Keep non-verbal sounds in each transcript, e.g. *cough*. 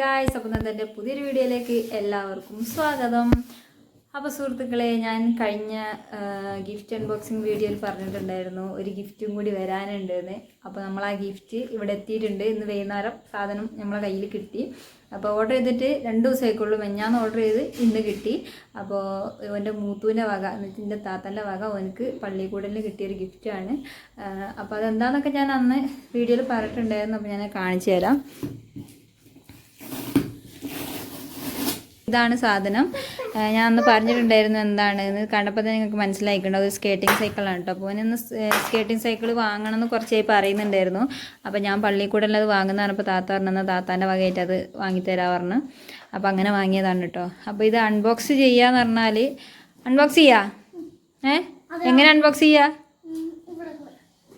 Guys അപ്പം എന്റെ പുതിയൊരു വീഡിയോയിലേക്ക് എല്ലാവർക്കും സ്വാഗതം. അപ്പോൾ സുഹൃത്തുക്കളെ ഞാൻ കഴിഞ്ഞ ഗിഫ്റ്റ് അൺബോക്സിങ് വീഡിയോയിൽ പറഞ്ഞിട്ടുണ്ടായിരുന്നു. ഒരു ഗിഫ്റ്റും കൂടി വരാനുണ്ട് എന്ന് അപ്പോൾ നമ്മൾ ആ ഗിഫ്റ്റ് ഇവിടെ എത്തിയിട്ടുണ്ട്. ഇന്ന് വൈകുന്നേരം സാധനം നമ്മളെ കയ്യിൽ കിട്ടി. അപ്പോൾ ഓർഡർ ചെയ്തിട്ട് രണ്ട് ദിവസമായിക്കുള്ളൂ. മെഞ്ഞാന്ന് ഓർഡർ ചെയ്ത് ഇന്ന് കിട്ടി. അപ്പോൾ എന്റെ മൂത്തുവിന്റെ വക എന്നിട്ട് എന്റെ താത്തന്റെ വക അവനക്ക് പള്ളിക്കൂടലിന് കിട്ടിയൊരു ഗിഫ്റ്റാണ് അപ്പോൾ അതെന്താണെന്നൊക്കെ ഞാൻ അന്ന് വീഡിയോയിൽ പറഞ്ഞിട്ടുണ്ടായിരുന്നു. അപ്പോൾ ഞാൻ കാണിച്ചു തരാം. ഇതാണ് സാധനം. ഞാൻ അന്ന് പറഞ്ഞിട്ടുണ്ടായിരുന്നു എന്താണ് എന്ന് കണ്ടപ്പോൾ തന്നെ നിങ്ങൾക്ക് മനസ്സിലായിട്ടുണ്ട്. അത് സ്കേറ്റിംഗ് സൈക്കിളാണ് കേട്ടോ. അപ്പോൾ ഒന്ന് സ്കേറ്റിംഗ് സൈക്കിൾ വാങ്ങണം എന്ന് കുറച്ചായി പറയുന്നുണ്ടായിരുന്നു. അപ്പോൾ ഞാൻ പള്ളിയിൽ കൂടെ ഉള്ളത് വാങ്ങുന്ന പറഞ്ഞപ്പോൾ താത്ത പറഞ്ഞാൽ താത്താന്റെ വകയായിട്ട് അത് വാങ്ങിത്തരാ പറഞ്ഞു. അപ്പോൾ അങ്ങനെ വാങ്ങിയതാണ് കേട്ടോ. അപ്പോൾ ഇത് അൺബോക്സ് ചെയ്യാന്ന് പറഞ്ഞാൽ അൺബോക്സ് ചെയ്യാ? ഏ? എങ്ങനെ അൺബോക്സ് ചെയ്യാ?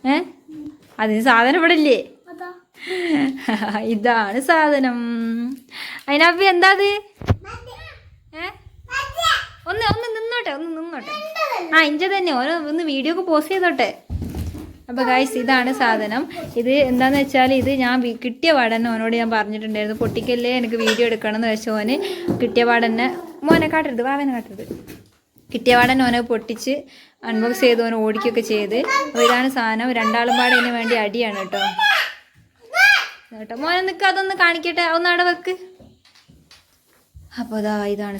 ഏ? അതിന് സാധനം ഇവിടെ ഇല്ലേ? *laughs* ഇതാണ് സാധനം. അതിനപ്പ എന്താ അത്? ഒന്ന് ഒന്ന് നിന്നോട്ടെ ഒന്ന് നിന്നോട്ടെ. ആ ഇഞ്ച തന്നെ. ഓരോ ഒന്ന് വീഡിയോ ഒക്കെ പോസ്റ്റ് ചെയ്തോട്ടെ. അപ്പോൾ ഗൈസ് ഇതാണ് സാധനം. ഇത് എന്താന്ന് വെച്ചാൽ ഇത് ഞാൻ കിട്ടിയ പാടന്നെ ഓനോട് ഞാൻ പറഞ്ഞിട്ടുണ്ടായിരുന്നു. പൊട്ടിക്കല്ലേ എനിക്ക് വീഡിയോ എടുക്കണം എന്ന് വെച്ചാൽ ഓന് കിട്ടിയ പാടന്നെ മോനെ കാട്ടരുത് വാവനെ കാട്ടരുത്. കിട്ടിയ പാടന്നെ ഓനെ പൊട്ടിച്ച് അൺബോക്സ് ചെയ്ത് ഓനെ ഓടിക്കുകയൊക്കെ ചെയ്ത്. ഇതാണ് സാധനം. രണ്ടാളും പാടെ ഇതിന് വേണ്ടി അടിയാണ് കേട്ടോ. കേട്ടോ. മോനെ നിൽക്കുക അതൊന്ന് കാണിക്കട്ടെ. ഒന്ന് അവിടെ വെക്ക്. അപ്പോൾ ഇതാ ഇതാണ്.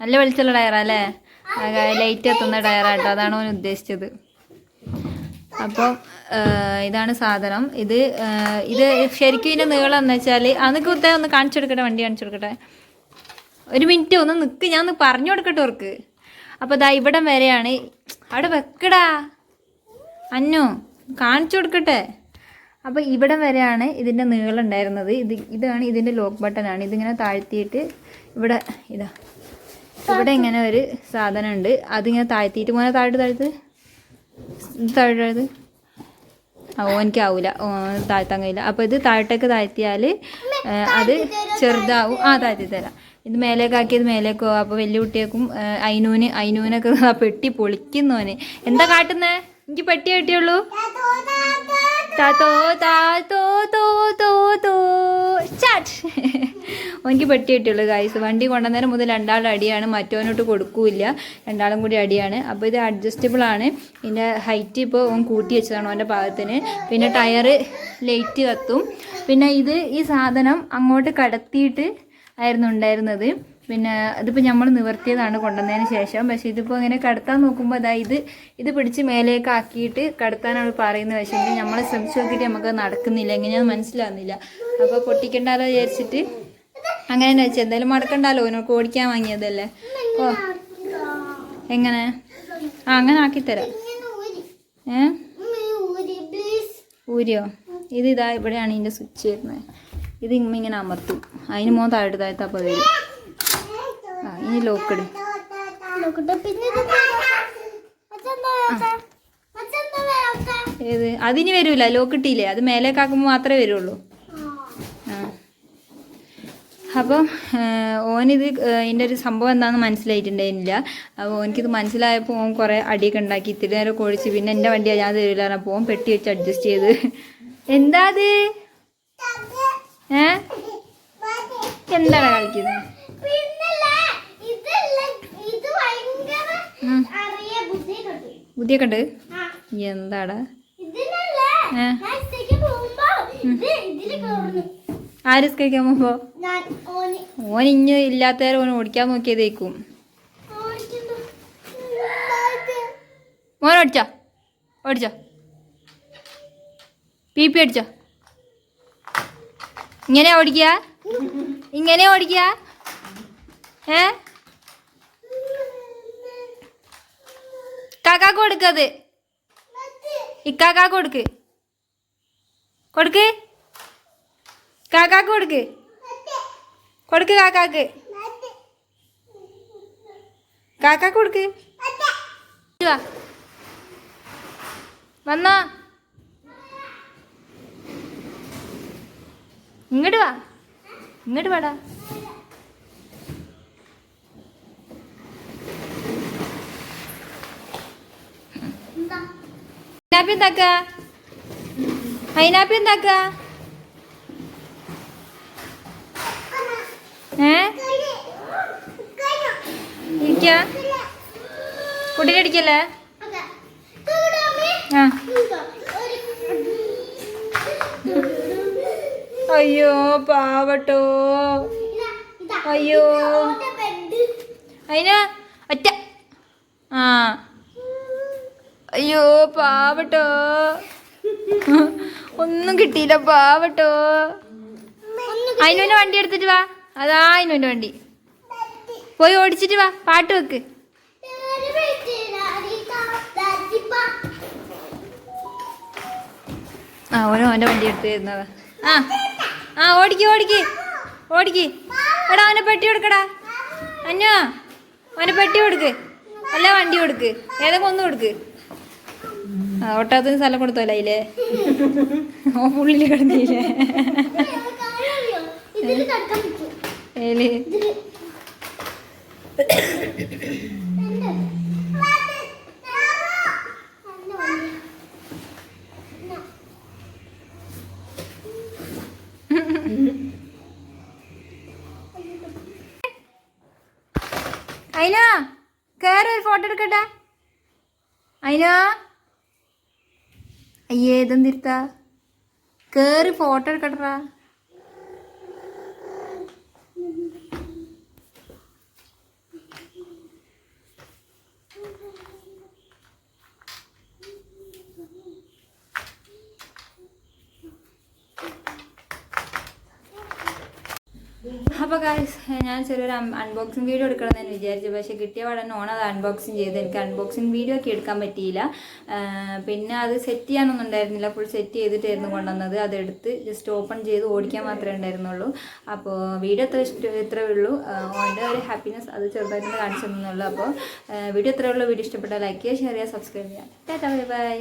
നല്ല വെളിച്ചുള്ള ടയറാ അല്ലേ? ലൈറ്റ് എത്തുന്ന ടയറാട്ടോ അതാണ് ഓൻ ഉദ്ദേശിച്ചത്. അപ്പോൾ ഇതാണ് സാധനം. ഇത് ഇത് ശരിക്കും ഇതിന്റെ നീളം എന്ന് വെച്ചാൽ അന്ന് കുത്തേ ഒന്ന് കാണിച്ചു കൊടുക്കട്ടെ വണ്ടി കാണിച്ചു കൊടുക്കട്ടെ. ഒരു മിനിറ്റ് ഒന്ന് നിൽക്ക് ഞാൻ ഒന്ന് പറഞ്ഞു കൊടുക്കട്ടെ അവർക്ക് അപ്പോൾ ഇതാ ഇവിടം വരെയാണ് അവിടെ വെക്കടാ. അന്നു കാണിച്ചു കൊടുക്കട്ടെ. അപ്പോൾ ഇവിടം വരെയാണ് ഇതിന്റെ നീളം ഉണ്ടായിരുന്നത്. ഇത് ഇതാണ് ഇതിന്റെ ലോക്ക് ബട്ടനാണ് ഇതിങ്ങനെ താഴ്ത്തിയിട്ട് ഇവിടെ ഇതാ. ഇവിടെ ഇങ്ങനെ ഒരു സാധനം ഉണ്ട്. അതിങ്ങനെ താഴ്ത്തിയിട്ട് മോനെ താഴ്ത്ത്. താഴ്ത്ത്. ഓനിക്കാവൂല ഓ താഴ്ത്താൻ കഴിയില്ല. അപ്പോൾ ഇത് താഴത്തേക്ക് താഴ്ത്തിയാൽ അത് ചെറുതാവും. ആ താഴ്ത്തി തരാം. ഇത് മേലേക്കാക്കിയത് മേലേക്ക് പോകും അപ്പോൾ വലിയ കുട്ടിയേക്കും അയിനൂന് അയിനൂനൊക്കെ പെട്ടി പൊളിക്കുന്നോന് എന്താ കാട്ടുന്നേ? എനിക്ക് പെട്ടി കിട്ടിയുള്ളൂ. എനിക്ക് പെട്ടി കിട്ടിയുള്ളൂ ഗായ്സ് വണ്ടി കൊണ്ടുവന്നേരം മുതൽ രണ്ടാളും അടിയാണ്. മറ്റവനോട്ട് കൊടുക്കൂല രണ്ടാളും കൂടി അടിയാണ്. അപ്പോൾ ഇത് അഡ്ജസ്റ്റബിൾ ആണ്. ഇതിന്റെ ഹൈറ്റ് ഇപ്പോൾ ഓൻ കൂട്ടി വെച്ചതാണ് ഓന്റെ പാകത്തിന് പിന്നെ ടയർ ലൈറ്റ് കത്തും. പിന്നെ ഇത് ഈ സാധനം അങ്ങോട്ട് കടത്തിയിട്ട് ആയിരുന്നു ഉണ്ടായിരുന്നത് പിന്നെ ഇതിപ്പോൾ നമ്മൾ നിവർത്തിയതാണ് കൊണ്ടുവന്നതിന് ശേഷം പക്ഷേ ഇതിപ്പോൾ ഇങ്ങനെ കടത്താൻ നോക്കുമ്പോൾ അതാ ഇത് ഇത് പിടിച്ച് മേലേക്ക് ആക്കിയിട്ട് കടത്താനാണ് പറയുന്നത് പക്ഷേ നമ്മൾ ശ്രമിച്ചു നോക്കിയിട്ട് നമുക്ക് നടക്കുന്നില്ല എങ്ങനെയാണെന്ന് മനസ്സിലാവുന്നില്ല അപ്പോൾ പൊട്ടിക്കണ്ടാലോ വിചാരിച്ചിട്ട് അങ്ങനെ തന്നെ വെച്ചാൽ എന്തായാലും മടക്കണ്ടല്ലോ ഇനോക്ക് ഓടിക്കാൻ വാങ്ങിയതല്ലേ ഓ എങ്ങനെ ആ അങ്ങനെ ആക്കിത്തരാം. ഏ. ഊരിയോ ഇത് ഇതാ ഇവിടെയാണ് ഇതിന്റെ സ്വിച്ച് വരുന്നത് ഇത് ഇമ്മ ഇങ്ങനെ അമർത്തും. അതിന് മോൻ താഴെ താഴ്ത്താ വരും ആ ഇനി ലോക്കിട്? ഏത്? അതിന് വരൂല. ലോക്കിട്ടില്ലേ അത് മേലേക്കാക്കുമ്പോൾ മാത്രമേ വരുള്ളൂ. അപ്പം ഓനിത് ഇതിന്റെ ഒരു സംഭവം എന്താണെന്ന് മനസ്സിലായിട്ടുണ്ടായിരുന്നില്ല. അപ്പോൾ ഓനിക്കിത് മനസ്സിലായപ്പോൾ ഓൻ കുറേ അടിയൊക്കെ ഉണ്ടാക്കി ഇത്തിരി നേരം കൊഴിച്ച് പിന്നെ എന്റെ വണ്ടിയാണ് ഞാൻ തരില്ല അപ്പോൾ ഓൻ പെട്ടി വെച്ച് അഡ്ജസ്റ്റ് ചെയ്ത്. എന്താ അത്? ഏ? എന്താണ് കളിക്കുന്നത്. ബുദ്ധിയൊക്കെ ഉണ്ട് എന്താടാ? പോകുമ്പോ. ആര് സ്കൈക്കാൻ ഓന്. ഓൻ ഇഞ്ഞ് ഇല്ലാത്തവരെ ഓൻ ഓടിക്കാൻ നോക്കിയതേക്കും. മോൻ ഓടിച്ചോ ഓടിച്ചോ? പി പി അടിച്ചോ? ഇങ്ങനെ ഓടിക്കുക. ഇങ്ങനെ ഓടിക്കുക. ഏ? കാക്കാക്ക് കൊടുക്കത് ഇക്കാക്ക കൊടുക്ക്. കൊടുക്ക്. കാക്കാക്ക് കൊടുക്ക്. കൊടുക്ക് കാക്കാക്ക്. കാക്കാക്ക് കൊടുക്ക്. വന്നോ. ഇങ്ങോട്ട് വാ. ഇങ്ങോട്ട് വാടാ. പൈനാപ്പിൾ എന്താക്ക? പൈനാപ്പിൾ എന്താക്ക? അടിക്കല്ലേ ആ. അയ്യോ പാവട്ടോ. അയ്യോ. അതിന് ഒറ്റ ആ. അയ്യോ പാവട്ടോ. ഒന്നും കിട്ടിയില്ല പാവട്ടോ. അതിനുവിന്റെ വണ്ടി എടുത്തിട്ട് വാ. അതാ അതിനുവിന്റെ വണ്ടി. പോയി ഓടിച്ചിട്ട് വാ. പാട്ട് വെക്ക്. ആ ഓരോ അവന്റെ വണ്ടി എടുത്തു തരുന്നതാ. ആ. ആ ഓടിക്ക് ഓടിക്ക്. ഓടിക്ക്. എടാ അവനെ പെട്ടി കൊടുക്കടാ. അന്നോ അവനെ പെട്ടി കൊടുക്ക്. അല്ല വണ്ടി കൊടുക്ക്. ഏതൊക്കെ ഒന്ന് കൊടുക്ക്. ആ ഒട്ടാത്തിന് സ്ഥലം കൊടുത്തോല അതിലേ ഓ പുള്ളിൽ കിടന്നില്ലേ? ഏൽ. അയിന കയറി ഒരു ഫോട്ടോ എടുക്കട്ടെ? അയിന. അയ്യേ ഇതെന്തിരുത്ത? കയറി ഫോട്ടോ എടുക്കട്ടാ അപ്പോൾ ഗായ്സ് ഞാൻ ചെറിയൊരു അൺബോക്സിങ് വീഡിയോ എടുക്കണം എന്ന് വിചാരിച്ചു. പക്ഷേ കിട്ടിയ പാടന്നെ ഓൺ അത് അൺബോക്സിങ് ചെയ്ത് എനിക്ക് അൺബോക്സിങ് വീഡിയോ ഒക്കെ എടുക്കാൻ പറ്റിയില്ല. പിന്നെ അത് സെറ്റ് ചെയ്യാനൊന്നും ഉണ്ടായിരുന്നില്ല. ഫുൾ സെറ്റ് ചെയ്തിട്ടായിരുന്നു കൊണ്ടുവന്നത്. അതെടുത്ത് ജസ്റ്റ് ഓപ്പൺ ചെയ്ത് ഓടിക്കാൻ മാത്രമേ ഉണ്ടായിരുന്നുള്ളൂ. അപ്പോൾ വീഡിയോ എത്ര ഇഷ്ടം ഇത്രേ ഉള്ളൂ. ഓന്റെ ഒരു ഹാപ്പിനെസ് അത് ചെറുതായിട്ട് കാണിച്ചു തന്നുള്ളൂ അപ്പോൾ വീഡിയോ ഇത്രയേ ഉള്ളൂ. വീഡിയോ ഇഷ്ടപ്പെട്ടാൽ ലൈക്ക് ചെയ്യുക ഷെയർ ചെയ്യുക സബ്സ്ക്രൈബ് ചെയ്യുക. Tata bye bye